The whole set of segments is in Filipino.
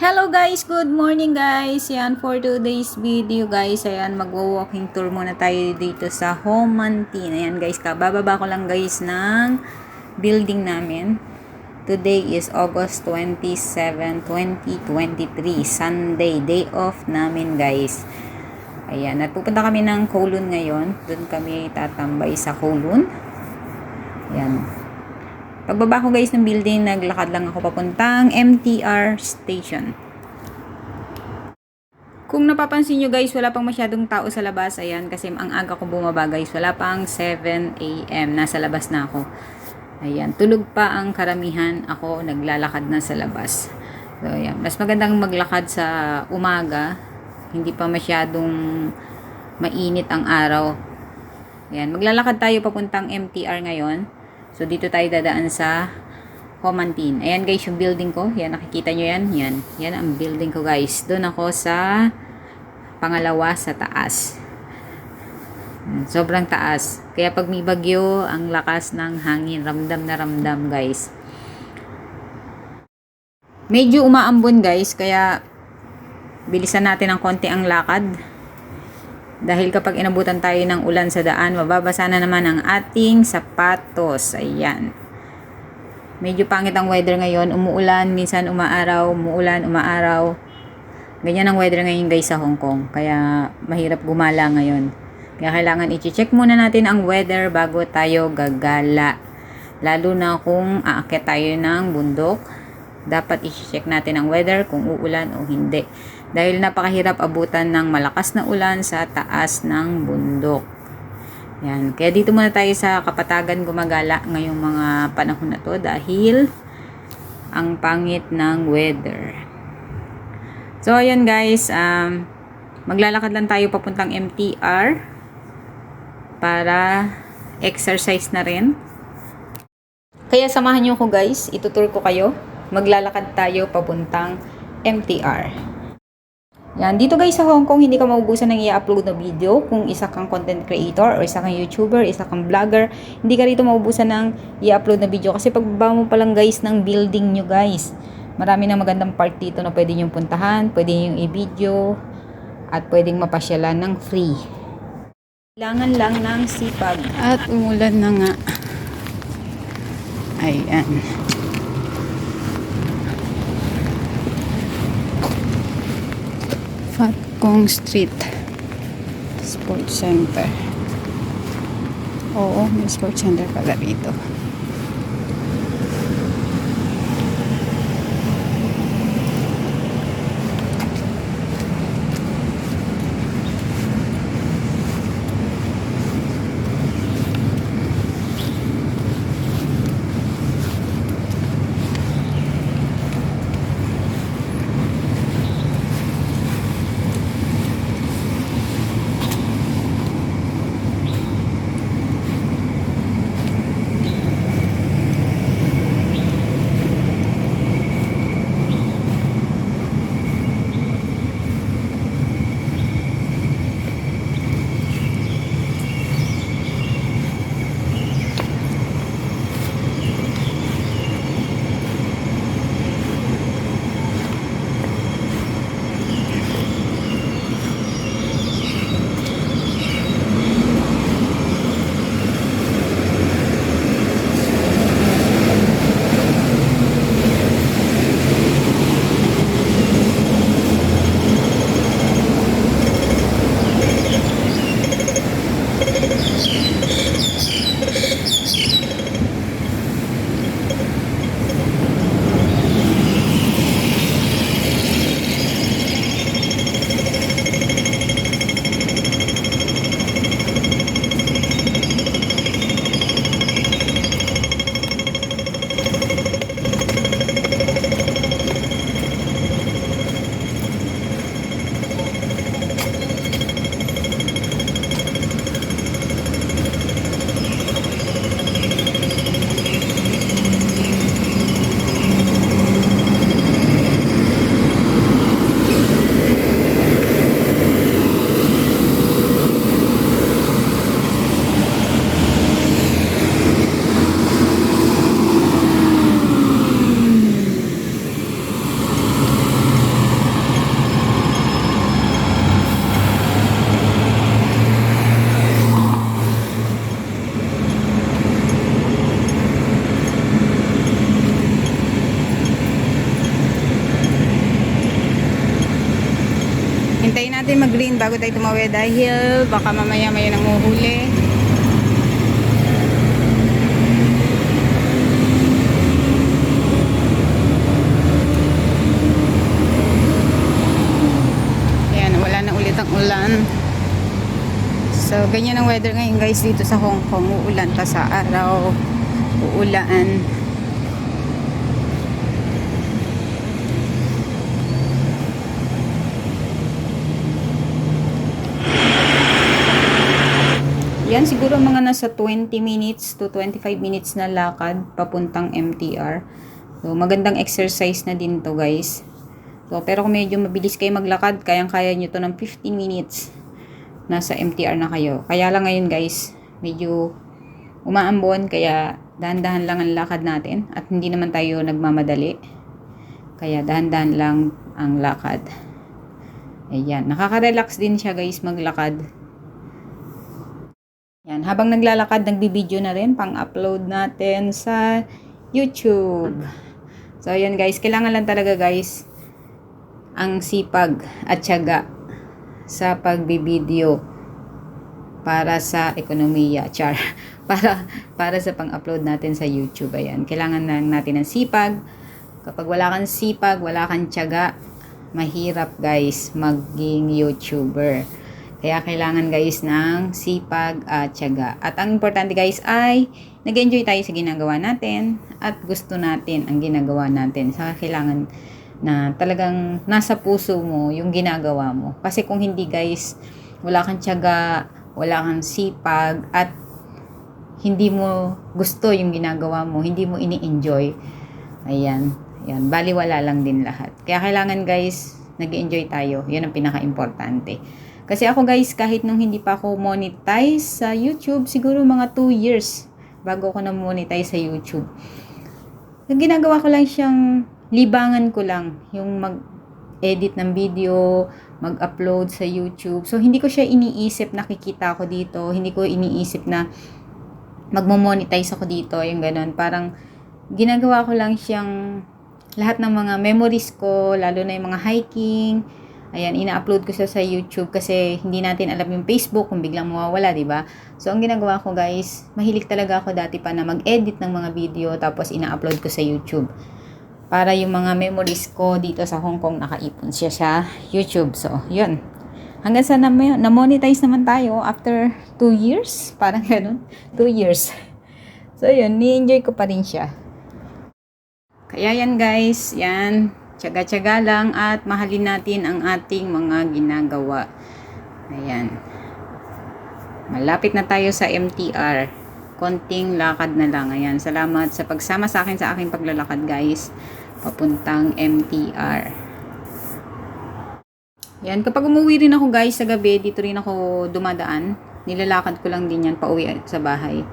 Hello guys! Good morning guys! Yan, for today's video guys, ayan, magwo-walking tour muna tayo dito sa Homantin. Ayan guys, kabababa ko lang guys ng building namin. Today is August 27, 2023, Sunday, day off namin guys. Ayan, at pupunta kami ng Kowloon ngayon. Doon kami tatambay sa Kowloon. Ayan, Pagbaba ko guys ng building, naglakad lang ako papuntang MTR station. Kung napapansin nyo guys, wala pang masyadong tao sa labas. Ayan, kasi ang aga ko bumaba guys. Wala pang 7 a.m. Nasa labas na ako. Ayan, tulog pa ang karamihan. Ako, naglalakad na sa labas. So, ayan. Mas magandang maglakad sa umaga. Hindi pa masyadong mainit ang araw. Ayan, maglalakad tayo papuntang MTR ngayon. So, dito tayo dadaan sa Homantin. Ayan guys, yung building ko. Yan, nakikita nyo yan. Yan. Yan ang building ko guys. Doon ako sa pangalawa sa taas. Sobrang taas. Kaya pag may bagyo, ang lakas ng hangin. Ramdam na ramdam guys. Medyo umaambon guys. Kaya bilisan natin ng konti ang lakad. Dahil kapag inabutan tayo ng ulan sa daan, mababasa na naman ang ating sapatos. Ayan. Medyo pangit ang weather ngayon. Umuulan, minsan umaaraw, umuulan, umaaraw. Ganyan ang weather ngayon guys sa Hong Kong. Kaya mahirap gumala ngayon. Kaya kailangan i-check muna natin ang weather bago tayo gagala. Lalo na kung aakyat tayo ng bundok. Dapat i-check natin ang weather kung uulan o hindi dahil napakahirap abutan ng malakas na ulan sa taas ng bundok. Yan. Kaya dito muna tayo sa kapatagan gumagala ngayong mga panahon na to dahil ang pangit ng weather. So, ayan guys, um, maglalakad lang tayo papuntang MTR para exercise na rin. Kaya samahan nyo ko guys, itutur ko kayo. Maglalakad tayo papuntang MTR. Yan. Dito guys sa Hong Kong, hindi ka maubusan ng i-upload na video kung isa kang content creator or isa kang YouTuber, isa kang vlogger. Hindi ka rito maubusan ng i-upload na video kasi pagbaba mo pa lang guys ng building nyo guys. Marami na magandang part dito na pwede nyo puntahan, pwede nyo i-video, at pwedeng mapasyalan ng free. Kailangan lang ng sipag. At umulan na nga. Ayan. Kong Street Sports Center. Oo, may sports center pala rito. Bago tayo tumawid dahil baka mamaya may nanguhuli. Ayan, wala na ulit ang ulan. So, ganyan ang weather ngayon guys dito sa Hong Kong. Uulan pa sa araw. Uulan. Yan siguro mga nasa 20 minutes to 25 minutes na lakad papuntang MTR. So, magandang exercise na din to guys. So, pero kung medyo mabilis kayo maglakad, kayang-kaya nyo to ng 15 minutes. Nasa MTR na kayo. Kaya lang ngayon guys, medyo umaambon, kaya dahan-dahan lang ang lakad natin. At hindi naman tayo nagmamadali. Kaya dahan-dahan lang ang lakad. Ayan, nakaka-relax din siya guys maglakad. Yan, habang naglalakad, nagbibideo na rin pang-upload natin sa YouTube. So, ayan guys, kailangan lang talaga guys ang sipag at tiyaga sa pagbibideo para sa ekonomiya, char. Para, para sa pang-upload natin sa YouTube. Ayan, kailangan lang natin ng sipag. Kapag wala kang sipag, wala kang tiyaga, mahirap guys maging YouTuber. Kaya kailangan guys ng sipag at tiyaga. At ang importante guys ay nag-enjoy tayo sa ginagawa natin at gusto natin ang ginagawa natin. Saka kailangan na talagang nasa puso mo yung ginagawa mo. Kasi kung hindi guys, wala kang tiyaga, wala kang sipag at hindi mo gusto yung ginagawa mo, hindi mo ini-enjoy. Ayan. Ayan. Baliwala lang din lahat. Kaya kailangan guys, nag-enjoy tayo. Yan ang pinaka-importante. Kasi ako guys, kahit nung hindi pa ako monetize sa YouTube, siguro mga 2 years bago ako na-monetize sa YouTube. Yung ginagawa ko lang siyang libangan ko lang. Yung mag-edit ng video, mag-upload sa YouTube. So, hindi ko siya iniisip nakikita ko dito. Hindi ko iniisip na magmo-monetize ako dito. Yung ganun. Parang ginagawa ko lang siyang lahat ng mga memories ko, lalo na yung mga hiking, Ayan, ina-upload ko siya sa YouTube kasi hindi natin alam yung Facebook kung biglang mawawala, 'di ba? So ang ginagawa ko, guys, mahilig talaga ako dati pa na mag-edit ng mga video tapos ina-upload ko sa YouTube. Para yung mga memories ko dito sa Hong Kong nakaipon siya sa YouTube. So, 'yun. Hanggang sa na-monetize naman tayo after 2 years, parang ganun, 2 years. So, 'yun, ni-enjoy ko pa rin siya. Kaya yan guys, yan, Tsaga-tsaga lang at mahalin natin ang ating mga ginagawa. Ayan. Malapit na tayo sa MTR. Konting lakad na lang. Ayan. Salamat sa pagsama sa akin sa aking paglalakad guys. Papuntang MTR. Yan. Kapag umuwi rin ako guys sa gabi, dito rin ako dumadaan. Nilalakad ko lang din yan pauwi sa bahay.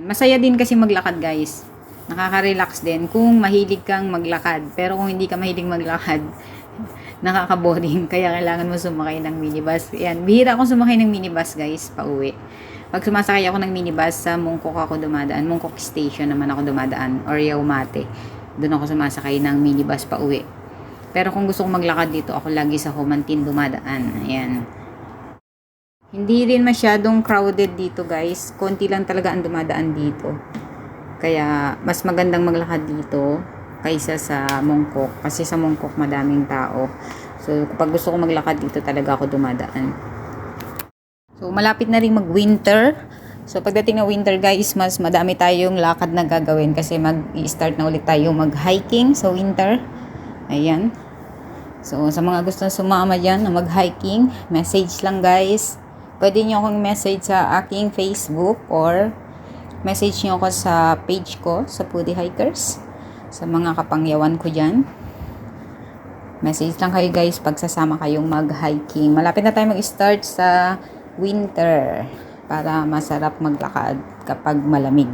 Masaya din kasi maglakad guys nakaka-relax din kung mahilig kang maglakad. Pero kung hindi ka mahilig maglakad, nakaka-boring. Kaya kailangan mo sumakay ng minibus. Yan, bihira akong sumakay ng minibus guys, pauwi. Pag sumasakay ako ng minibus, sa Mungkok ako dumadaan. Mungkok Station naman ako dumadaan. Or Yaumate. Doon ako sumasakay ng minibus pauwi. Pero kung gusto kong maglakad dito, ako lagi sa Humantin dumadaan. Ayan. Hindi rin masyadong crowded dito guys. Konti lang talaga ang dumadaan dito. Kaya, mas magandang maglakad dito kaysa sa Mongkok. Kasi sa Mongkok, madaming tao. So, kapag gusto ko maglakad dito, talaga ako dumadaan. So, malapit na rin mag-winter. So, pagdating ng winter, guys, mas madami tayong lakad na gagawin kasi mag-start na ulit tayo mag-hiking sa winter. Ayan. So, sa mga gusto sumama dyan na mag-hiking, message lang, guys. Pwede nyo akong message sa aking Facebook or message nyo ako sa page ko, sa Foodie Hikers, sa mga kapangyawan ko dyan. Message lang kayo guys pag sasama kayong mag-hiking. Malapit na tayo mag-start sa winter para masarap maglakad kapag malamig.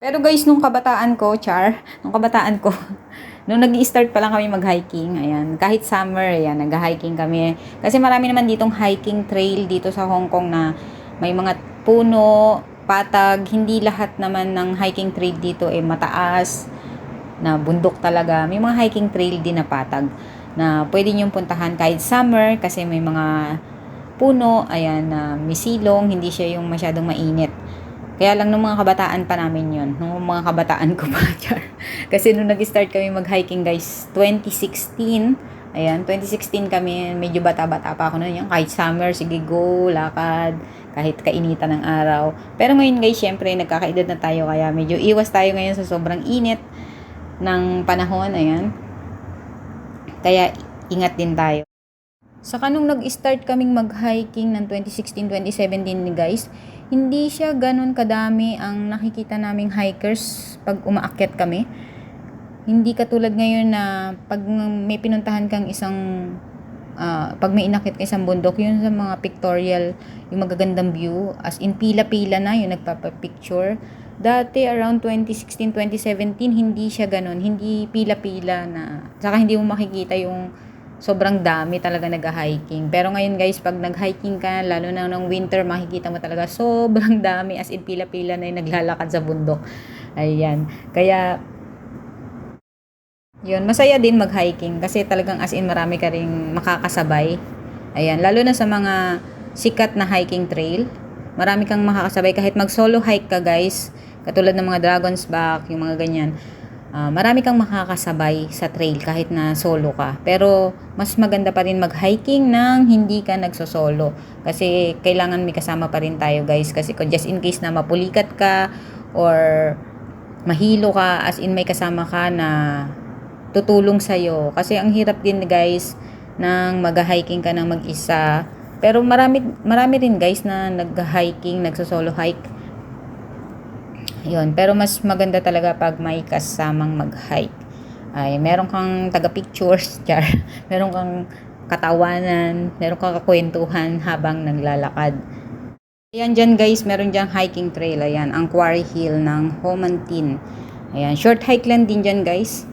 Pero guys, nung kabataan ko, char, nung kabataan ko, nung nag start pa lang kami mag-hiking, ayan, kahit summer, ayan, nag-hiking kami. Kasi marami naman ditong hiking trail dito sa Hong Kong na may mga puno, patag, hindi lahat naman ng hiking trail dito ay eh, mataas na bundok talaga. May mga hiking trail din na patag. na pwede niyong puntahan kahit summer kasi may mga puno, ayan, na may silong, hindi siya yung masyadong mainit. Kaya lang nung mga kabataan pa namin yon nung mga kabataan ko pa. Kasi nung nag-start kami mag-hiking guys, 2016, ayan, 2016 kami, medyo bata-bata pa ako noon, yung kahit summer, sige go, lakad, kahit kainitan ng araw. Pero ngayon guys, syempre, nagkakaedad na tayo, kaya medyo iwas tayo ngayon sa sobrang init ng panahon, ayan. Kaya ingat din tayo. Saka nung nag-start kaming mag-hiking ng 2016-2017 ni guys, hindi siya ganun kadami ang nakikita naming hikers pag umaakyat kami. Hindi katulad ngayon na pag may pinuntahan kang isang ah, pag may inakit ka isang bundok, yun sa mga pictorial, yung magagandang view, as in pila-pila na yung nagpapapicture. Dati around 2016-2017, hindi siya ganun, hindi pila-pila na, saka hindi mo makikita yung sobrang dami talaga nag-hiking. Pero ngayon guys, pag nag-hiking ka, lalo na ng winter, makikita mo talaga sobrang dami, as in pila-pila na yung naglalakad sa bundok. Ayan. Kaya, yun, masaya din mag-hiking kasi talagang as in marami ka ring makakasabay. Ayan, lalo na sa mga sikat na hiking trail. Marami kang makakasabay kahit mag-solo hike ka guys. Katulad ng mga Dragon's Back, yung mga ganyan. Ah, marami kang makakasabay sa trail kahit na solo ka. Pero mas maganda pa rin mag-hiking nang hindi ka nagsosolo. Kasi kailangan may kasama pa rin tayo guys. Kasi kung just in case na mapulikat ka or mahilo ka as in may kasama ka na tutulong sa'yo. Kasi ang hirap din guys nang mag-hiking ka ng mag-isa. Pero marami, marami rin guys na nag-hiking, nagso-solo hike. Yun. Pero mas maganda talaga pag may kasamang mag-hike. Ay, meron kang taga-pictures, char. meron kang katawanan, meron kang kakwentuhan habang naglalakad. Ayan dyan guys, meron dyan hiking trail. Ayan, ang Quarry Hill ng Homantin. Ayan, short hike lang din dyan guys.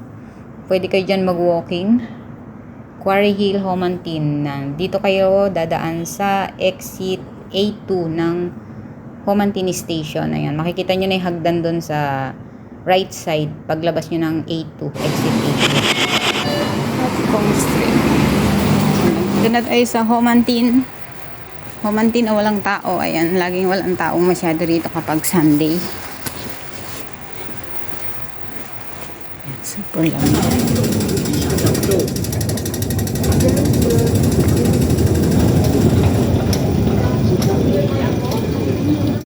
Pwede kayo dyan mag-walking. Quarry Hill, Homantin. Dito kayo dadaan sa exit A2 ng Homantin Station. Ayan, makikita nyo na yung hagdan doon sa right side paglabas nyo ng A2, exit A2. Hatikong Street. Doon na tayo sa Homantin. Homantin o walang tao. Ayan, laging walang tao masyado rito kapag Sunday. Super lamig. two.